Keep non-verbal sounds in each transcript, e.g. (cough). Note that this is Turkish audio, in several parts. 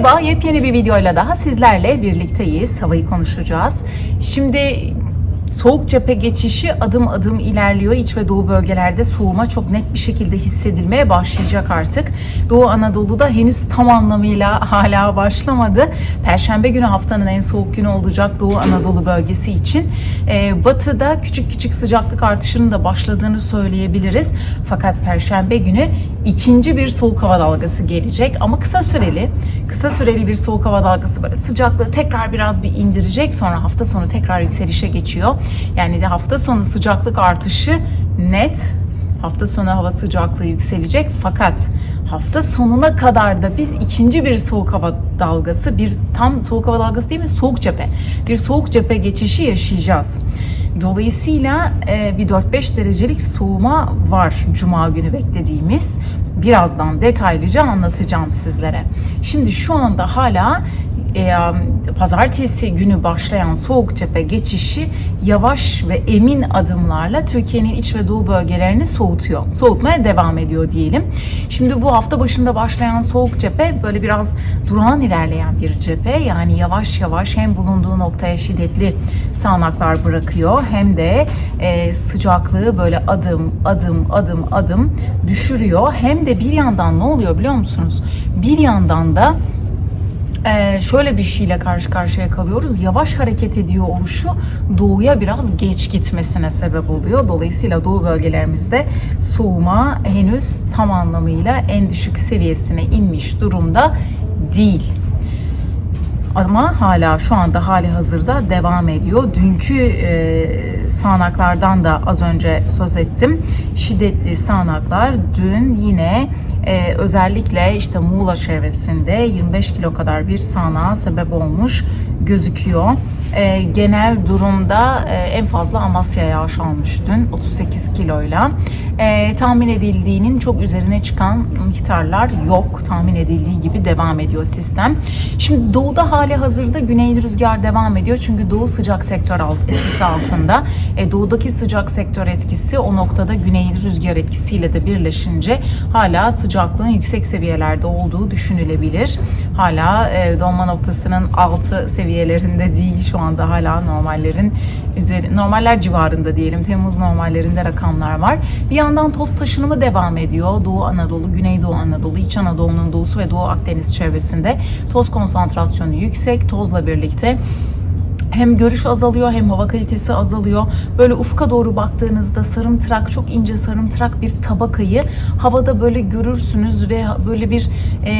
Merhaba, yepyeni bir videoyla daha sizlerle birlikteyiz. Havayı konuşacağız. Şimdi soğuk cephe geçişi adım adım ilerliyor. İç ve doğu bölgelerde soğuma çok net bir şekilde hissedilmeye başlayacak artık. Doğu Anadolu'da henüz tam anlamıyla (laughs) hala başlamadı. Perşembe günü haftanın en soğuk günü olacak Doğu Anadolu bölgesi için. Ee, batı'da küçük küçük sıcaklık artışının da başladığını söyleyebiliriz. Fakat Perşembe günü ikinci bir soğuk hava dalgası gelecek ama kısa süreli. Kısa süreli bir soğuk hava dalgası böyle sıcaklığı tekrar biraz bir indirecek. Sonra hafta sonu tekrar yükselişe geçiyor. Yani hafta sonu sıcaklık artışı net. Hafta sonu hava sıcaklığı yükselecek fakat hafta sonuna kadar da biz ikinci bir soğuk hava dalgası, bir tam soğuk hava dalgası değil mi? Soğuk cephe. Bir soğuk cephe geçişi yaşayacağız. Dolayısıyla e, bir 4-5 derecelik soğuma var cuma günü beklediğimiz. Birazdan detaylıca anlatacağım sizlere. Şimdi şu anda hala e, pazartesi günü başlayan soğuk cephe geçişi yavaş ve emin adımlarla Türkiye'nin iç ve doğu bölgelerini soğutuyor. Soğutmaya devam ediyor diyelim. Şimdi bu hafta başında başlayan soğuk cephe böyle biraz durağan ilerleyen bir cephe. Yani yavaş yavaş hem bulunduğu noktaya şiddetli sağanaklar bırakıyor hem de e, sıcaklığı böyle adım adım adım adım düşürüyor. Hem de bir yandan ne oluyor biliyor musunuz? Bir yandan da ee, şöyle bir şeyle karşı karşıya kalıyoruz. Yavaş hareket ediyor oluşu doğuya biraz geç gitmesine sebep oluyor. Dolayısıyla doğu bölgelerimizde soğuma henüz tam anlamıyla en düşük seviyesine inmiş durumda değil. Ama hala şu anda hali hazırda devam ediyor. Dünkü e, sağanaklardan da az önce söz ettim. Şiddetli sağanaklar dün yine e, özellikle işte Muğla çevresinde 25 kilo kadar bir sağanağa sebep olmuş gözüküyor. E, genel durumda e, en fazla Amasya yağış almış dün 38 kiloyla. E, tahmin edildiğinin çok üzerine çıkan miktarlar yok. Tahmin edildiği gibi devam ediyor sistem. Şimdi doğuda hali hazırda güneyli rüzgar devam ediyor. Çünkü doğu sıcak sektör alt, etkisi altında. E, doğudaki sıcak sektör etkisi o noktada güneyli rüzgar etkisiyle de birleşince hala sıcaklığın yüksek seviyelerde olduğu düşünülebilir. Hala e, donma noktasının altı seviyelerinde değil şu anda hala normallerin üzeri normaller civarında diyelim. Temmuz normallerinde rakamlar var. Bir yandan toz taşınımı devam ediyor. Doğu Anadolu, Güneydoğu Anadolu, İç Anadolu'nun doğusu ve Doğu Akdeniz çevresinde toz konsantrasyonu yüksek. Tozla birlikte hem görüş azalıyor hem hava kalitesi azalıyor. Böyle ufka doğru baktığınızda sarımtırak çok ince sarımtırak bir tabakayı havada böyle görürsünüz ve böyle bir e,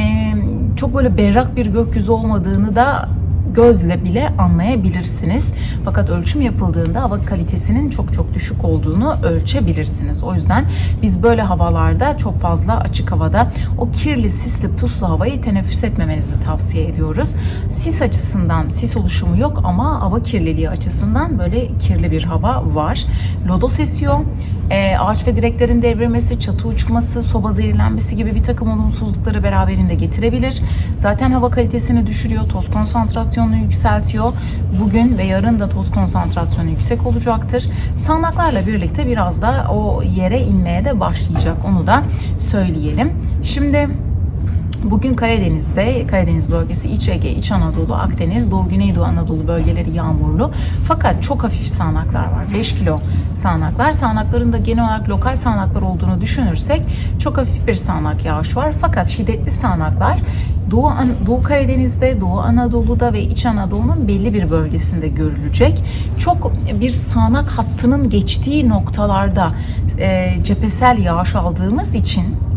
çok böyle berrak bir gökyüzü olmadığını da gözle bile anlayabilirsiniz. Fakat ölçüm yapıldığında hava kalitesinin çok çok düşük olduğunu ölçebilirsiniz. O yüzden biz böyle havalarda çok fazla açık havada o kirli, sisli, puslu havayı teneffüs etmemenizi tavsiye ediyoruz. Sis açısından sis oluşumu yok ama hava kirliliği açısından böyle kirli bir hava var. Lodos esiyor. E, ağaç ve direklerin devrilmesi, çatı uçması, soba zehirlenmesi gibi bir takım olumsuzlukları beraberinde getirebilir. Zaten hava kalitesini düşürüyor, toz konsantrasyonunu yükseltiyor. Bugün ve yarın da toz konsantrasyonu yüksek olacaktır. Sağanaklarla birlikte biraz da o yere inmeye de başlayacak. Onu da söyleyelim. Şimdi Bugün Karadeniz'de, Karadeniz bölgesi, İç Ege, İç Anadolu, Akdeniz, Doğu Güneydoğu Anadolu bölgeleri yağmurlu. Fakat çok hafif sağanaklar var. 5 kilo sağanaklar. Sağanakların da genel olarak lokal sağanaklar olduğunu düşünürsek çok hafif bir sağanak yağış var. Fakat şiddetli sağanaklar Doğu, Doğu Karadeniz'de, Doğu Anadolu'da ve İç Anadolu'nun belli bir bölgesinde görülecek. Çok bir sağanak hattının geçtiği noktalarda e, cephesel yağış aldığımız için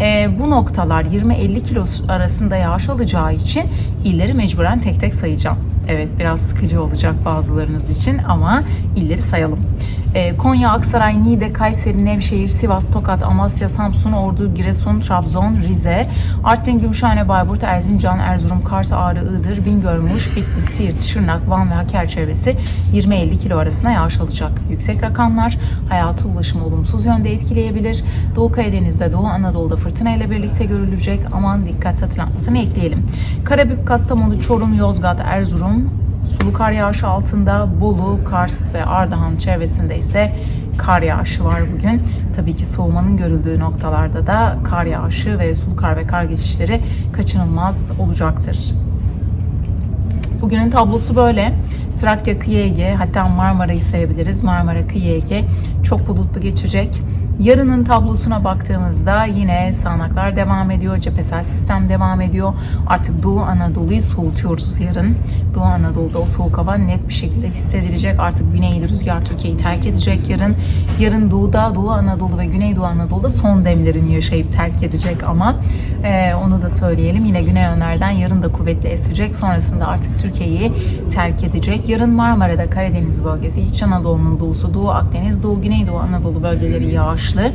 e, bu noktalar 20-50 kilo arasında yağış alacağı için illeri mecburen tek tek sayacağım. Evet biraz sıkıcı olacak bazılarınız için ama illeri sayalım. Ee, Konya, Aksaray, Niğde, Kayseri, Nevşehir, Sivas, Tokat, Amasya, Samsun, Ordu, Giresun, Trabzon, Rize, Artvin, Gümüşhane, Bayburt, Erzincan, Erzurum, Kars, Ağrı, Iğdır, Bingöl, Bitlis, Siirt, Şırnak, Van ve Hakkari çevresi 20-50 kilo arasında yağış alacak. Yüksek rakamlar hayatı ulaşımı olumsuz yönde etkileyebilir. Doğu Karadeniz'de, Doğu Anadolu'da fırtına ile birlikte görülecek. Aman dikkat hatırlatmasını ekleyelim. Karabük, Kastamonu, Çorum, Yozgat, Erzurum, Sulu kar yağışı altında Bolu, Kars ve Ardahan çevresinde ise kar yağışı var bugün. Tabii ki soğumanın görüldüğü noktalarda da kar yağışı ve sulu kar ve kar geçişleri kaçınılmaz olacaktır. Bugünün tablosu böyle. Trakya kıyı Ege hatta Marmara'yı sayabiliriz. Marmara kıyı Ege çok bulutlu geçecek. Yarının tablosuna baktığımızda yine sağanaklar devam ediyor. Cephesel sistem devam ediyor. Artık Doğu Anadolu'yu soğutuyoruz yarın. Doğu Anadolu'da o soğuk hava net bir şekilde hissedilecek. Artık güneyli rüzgar Türkiye'yi terk edecek yarın. Yarın Doğu'da, Doğu Anadolu ve Güneydoğu Anadolu'da son demlerini yaşayıp terk edecek ama e, onu da söyleyelim. Yine güney yönlerden yarın da kuvvetli esecek. Sonrasında artık Türkiye'yi terk edecek. Yarın Marmara'da Karadeniz bölgesi, İç Anadolu'nun doğusu, Doğu Akdeniz, Doğu Güneydoğu Anadolu bölgeleri yağışlı.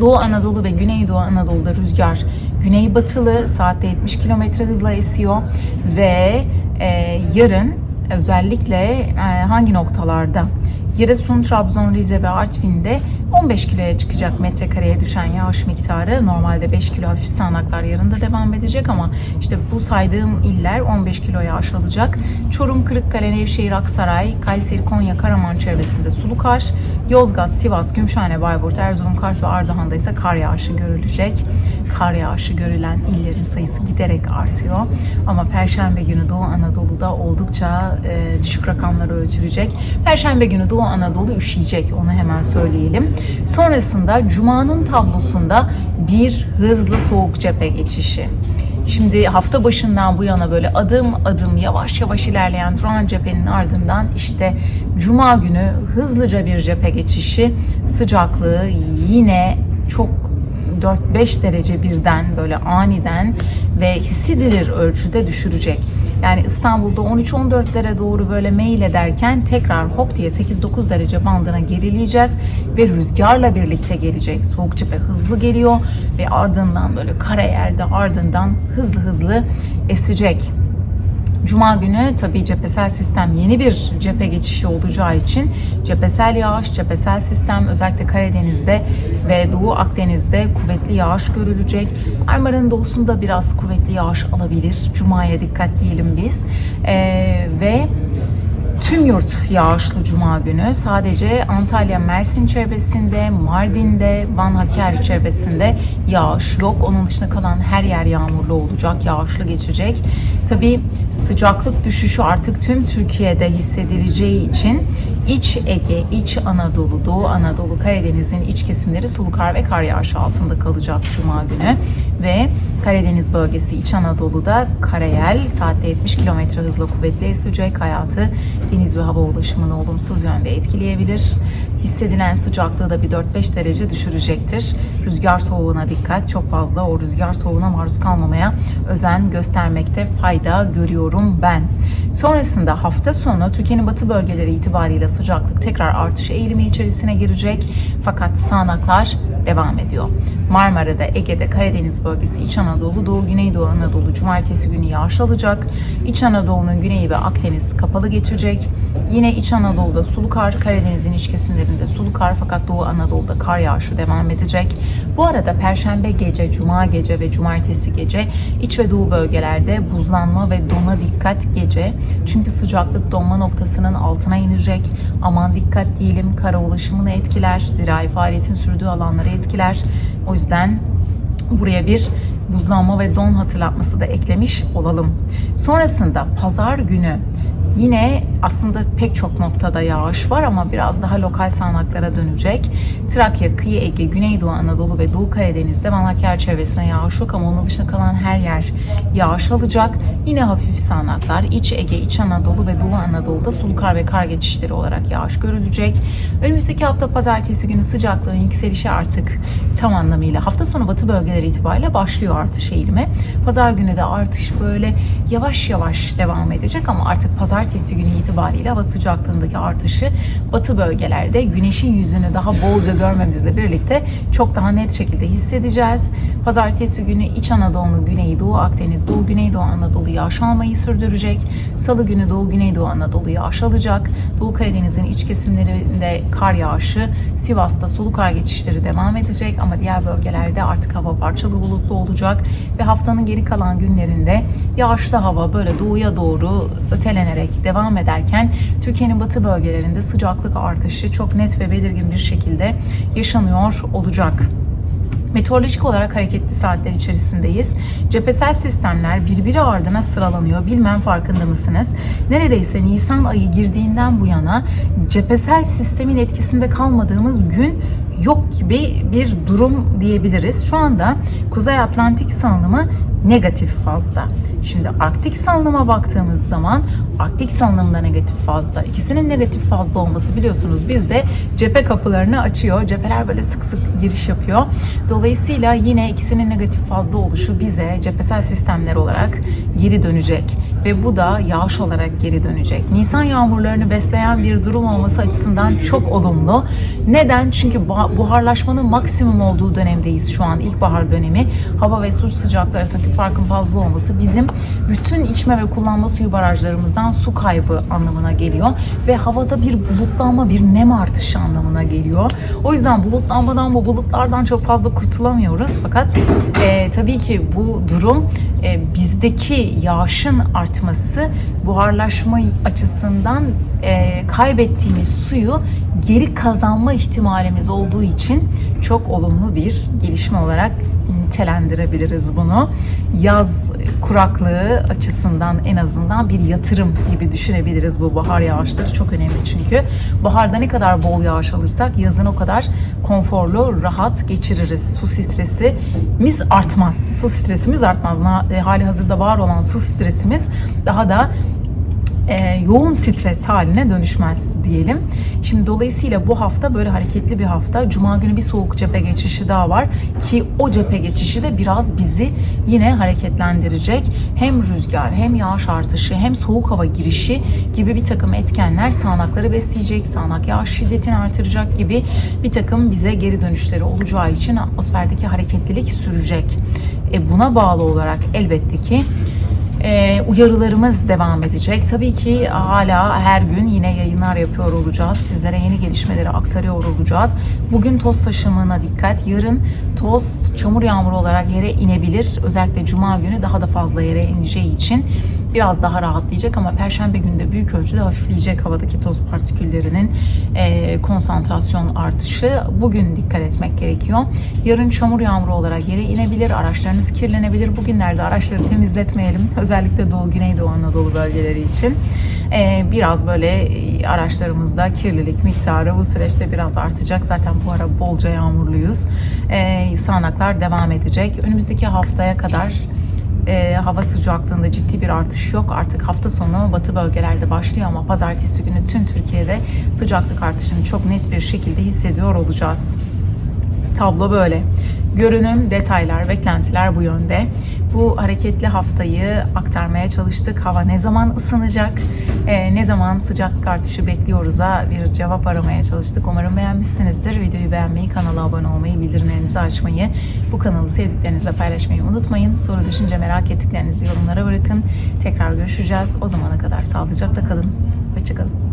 Doğu Anadolu ve Güneydoğu Anadolu'da rüzgar güneybatılı saatte 70 km hızla esiyor ve e, yarın özellikle e, hangi noktalarda Giresun, Trabzon, Rize ve Artvin'de 15 kiloya çıkacak metrekareye düşen yağış miktarı. Normalde 5 kilo hafif sağanaklar yarın da devam edecek ama işte bu saydığım iller 15 kilo yağış alacak. Çorum, Kırıkkale, Nevşehir, Aksaray, Kayseri, Konya, Karaman çevresinde sulu kar. Yozgat, Sivas, Gümüşhane, Bayburt, Erzurum, Kars ve Ardahan'da ise kar yağışı görülecek. Kar yağışı görülen illerin sayısı giderek artıyor. Ama Perşembe günü Doğu Anadolu'da oldukça e, düşük rakamlar ölçülecek. Perşembe günü Doğu Anadolu üşüyecek onu hemen söyleyelim. Sonrasında Cuma'nın tablosunda bir hızlı soğuk cephe geçişi. Şimdi hafta başından bu yana böyle adım adım yavaş yavaş ilerleyen Turan cephenin ardından işte Cuma günü hızlıca bir cephe geçişi sıcaklığı yine çok 4-5 derece birden böyle aniden ve hissedilir ölçüde düşürecek. Yani İstanbul'da 13-14'lere doğru böyle meyil ederken tekrar hop diye 8-9 derece bandına gerileyeceğiz ve rüzgarla birlikte gelecek. Soğuk cephe hızlı geliyor ve ardından böyle karayelde ardından hızlı hızlı esecek. Cuma günü tabii cephesel sistem yeni bir cephe geçişi olacağı için cephesel yağış, cephesel sistem özellikle Karadeniz'de ve Doğu Akdeniz'de kuvvetli yağış görülecek. Marmara'nın doğusunda biraz kuvvetli yağış alabilir. Cuma'ya dikkat diyelim biz. Ee, ve Tüm yurt yağışlı cuma günü. Sadece Antalya, Mersin çevresinde, Mardin'de, Van Hakkari çevresinde yağış yok. Onun dışında kalan her yer yağmurlu olacak, yağışlı geçecek. Tabii sıcaklık düşüşü artık tüm Türkiye'de hissedileceği için İç Ege, İç Anadolu, Doğu Anadolu, Karadeniz'in iç kesimleri sulu kar ve kar yağışı altında kalacak cuma günü. Ve Karadeniz bölgesi İç Anadolu'da karayel saatte 70 km hızla kuvvetli esecek hayatı deniz ve hava ulaşımını olumsuz yönde etkileyebilir. Hissedilen sıcaklığı da bir 4-5 derece düşürecektir. Rüzgar soğuğuna dikkat. Çok fazla o rüzgar soğuğuna maruz kalmamaya özen göstermekte fayda görüyorum ben. Sonrasında hafta sonu Türkiye'nin batı bölgeleri itibariyle sıcaklık tekrar artış eğilimi içerisine girecek. Fakat sağanaklar devam ediyor. Marmara'da, Ege'de, Karadeniz bölgesi, İç Anadolu, Doğu, Güneydoğu Anadolu cumartesi günü yağış alacak. İç Anadolu'nun güneyi ve Akdeniz kapalı geçecek. Yine İç Anadolu'da sulu kar, Karadeniz'in iç kesimlerinde sulu kar fakat Doğu Anadolu'da kar yağışı devam edecek. Bu arada Perşembe gece, Cuma gece ve Cumartesi gece iç ve Doğu bölgelerde buzlanma ve dona dikkat gece. Çünkü sıcaklık donma noktasının altına inecek. Aman dikkat diyelim kara ulaşımını etkiler, zirai faaliyetin sürdüğü alanları etkiler. O yüzden buraya bir buzlanma ve don hatırlatması da eklemiş olalım. Sonrasında pazar günü Yine aslında pek çok noktada yağış var ama biraz daha lokal sağanaklara dönecek. Trakya, Kıyı Ege, Güneydoğu Anadolu ve Doğu Karadeniz'de Van Hakkari çevresine yağış yok ama onun dışında kalan her yer yağış alacak. Yine hafif sağanaklar İç Ege, İç Anadolu ve Doğu Anadolu'da sulu kar ve kar geçişleri olarak yağış görülecek. Önümüzdeki hafta pazartesi günü sıcaklığın yükselişi artık tam anlamıyla hafta sonu batı bölgeleri itibariyle başlıyor artış eğilimi. Pazar günü de artış böyle yavaş yavaş devam edecek ama artık pazar pazartesi günü itibariyle hava sıcaklığındaki artışı batı bölgelerde güneşin yüzünü daha bolca görmemizle birlikte çok daha net şekilde hissedeceğiz. Pazartesi günü İç Anadolu, Güney Doğu Akdeniz, Doğu Güneydoğu Anadolu yağış almayı sürdürecek. Salı günü Doğu Güneydoğu Anadolu yağış alacak. Doğu Karadeniz'in iç kesimlerinde kar yağışı, Sivas'ta sulu kar geçişleri devam edecek ama diğer bölgelerde artık hava parçalı bulutlu olacak ve haftanın geri kalan günlerinde yağışlı hava böyle doğuya doğru ötelenerek devam ederken Türkiye'nin batı bölgelerinde sıcaklık artışı çok net ve belirgin bir şekilde yaşanıyor olacak. Meteorolojik olarak hareketli saatler içerisindeyiz. Cephesel sistemler birbiri ardına sıralanıyor. Bilmem farkında mısınız? Neredeyse Nisan ayı girdiğinden bu yana cephesel sistemin etkisinde kalmadığımız gün yok gibi bir durum diyebiliriz. Şu anda Kuzey Atlantik salınımı negatif fazda. Şimdi Arktik salınıma baktığımız zaman Arktik salınımda negatif fazda. İkisinin negatif fazda olması biliyorsunuz bizde cephe kapılarını açıyor. Cepheler böyle sık sık giriş yapıyor. Dolayısıyla yine ikisinin negatif fazla oluşu bize cephesel sistemler olarak geri dönecek ve bu da yağış olarak geri dönecek. Nisan yağmurlarını besleyen bir durum olması açısından çok olumlu. Neden? Çünkü buharlaşmanın maksimum olduğu dönemdeyiz şu an ilkbahar dönemi. Hava ve su sıcaklığı arasındaki farkın fazla olması bizim bütün içme ve kullanma suyu barajlarımızdan su kaybı anlamına geliyor ve havada bir bulutlanma, bir nem artışı anlamına geliyor. O yüzden bulutlanmadan, bu bulutlardan çok fazla kurtulamıyoruz. Fakat e, tabii ki bu durum e, bizdeki yağışın artması buharlaşma açısından e, kaybettiğimiz suyu geri kazanma ihtimalimiz olduğu için çok olumlu bir gelişme olarak nitelendirebiliriz bunu. Yaz kuraklığı açısından en azından bir yatırım gibi düşünebiliriz bu bahar yağışları çok önemli çünkü. Baharda ne kadar bol yağış alırsak yazın o kadar konforlu, rahat geçiririz. Su stresimiz artmaz. Su stresimiz artmaz. E, Hali hazırda var olan su stresimiz daha da e, yoğun stres haline dönüşmez diyelim. Şimdi dolayısıyla bu hafta böyle hareketli bir hafta. Cuma günü bir soğuk cephe geçişi daha var ki o cephe geçişi de biraz bizi yine hareketlendirecek. Hem rüzgar hem yağış artışı hem soğuk hava girişi gibi bir takım etkenler sağanakları besleyecek, sağanak yağış şiddetini artıracak gibi bir takım bize geri dönüşleri olacağı için atmosferdeki hareketlilik sürecek. E buna bağlı olarak elbette ki ee, uyarılarımız devam edecek. Tabii ki hala her gün yine yayınlar yapıyor olacağız. Sizlere yeni gelişmeleri aktarıyor olacağız. Bugün toz taşımına dikkat. Yarın toz çamur yağmuru olarak yere inebilir. Özellikle cuma günü daha da fazla yere ineceği için biraz daha rahatlayacak ama perşembe günü de büyük ölçüde hafifleyecek havadaki toz partiküllerinin e, konsantrasyon artışı. Bugün dikkat etmek gerekiyor. Yarın çamur yağmuru olarak yere inebilir. Araçlarınız kirlenebilir. Bugünlerde araçları temizletmeyelim. (laughs) Özellikle Doğu Güneydoğu Anadolu bölgeleri için. E, biraz böyle e, araçlarımızda kirlilik miktarı bu süreçte biraz artacak. Zaten bu ara bolca yağmurluyuz. E, sağanaklar devam edecek. Önümüzdeki haftaya kadar e, hava sıcaklığında ciddi bir artış yok. Artık hafta sonu batı bölgelerde başlıyor ama pazartesi günü tüm Türkiye'de sıcaklık artışını çok net bir şekilde hissediyor olacağız. Tablo böyle. Görünüm, detaylar, beklentiler bu yönde. Bu hareketli haftayı aktarmaya çalıştık. Hava ne zaman ısınacak, e, ne zaman sıcaklık artışı bekliyoruz'a bir cevap aramaya çalıştık. Umarım beğenmişsinizdir. Videoyu beğenmeyi, kanala abone olmayı, bildirimlerinizi açmayı, bu kanalı sevdiklerinizle paylaşmayı unutmayın. Soru, düşünce, merak ettiklerinizi yorumlara bırakın. Tekrar görüşeceğiz. O zamana kadar sağlıcakla kalın. Hoşçakalın.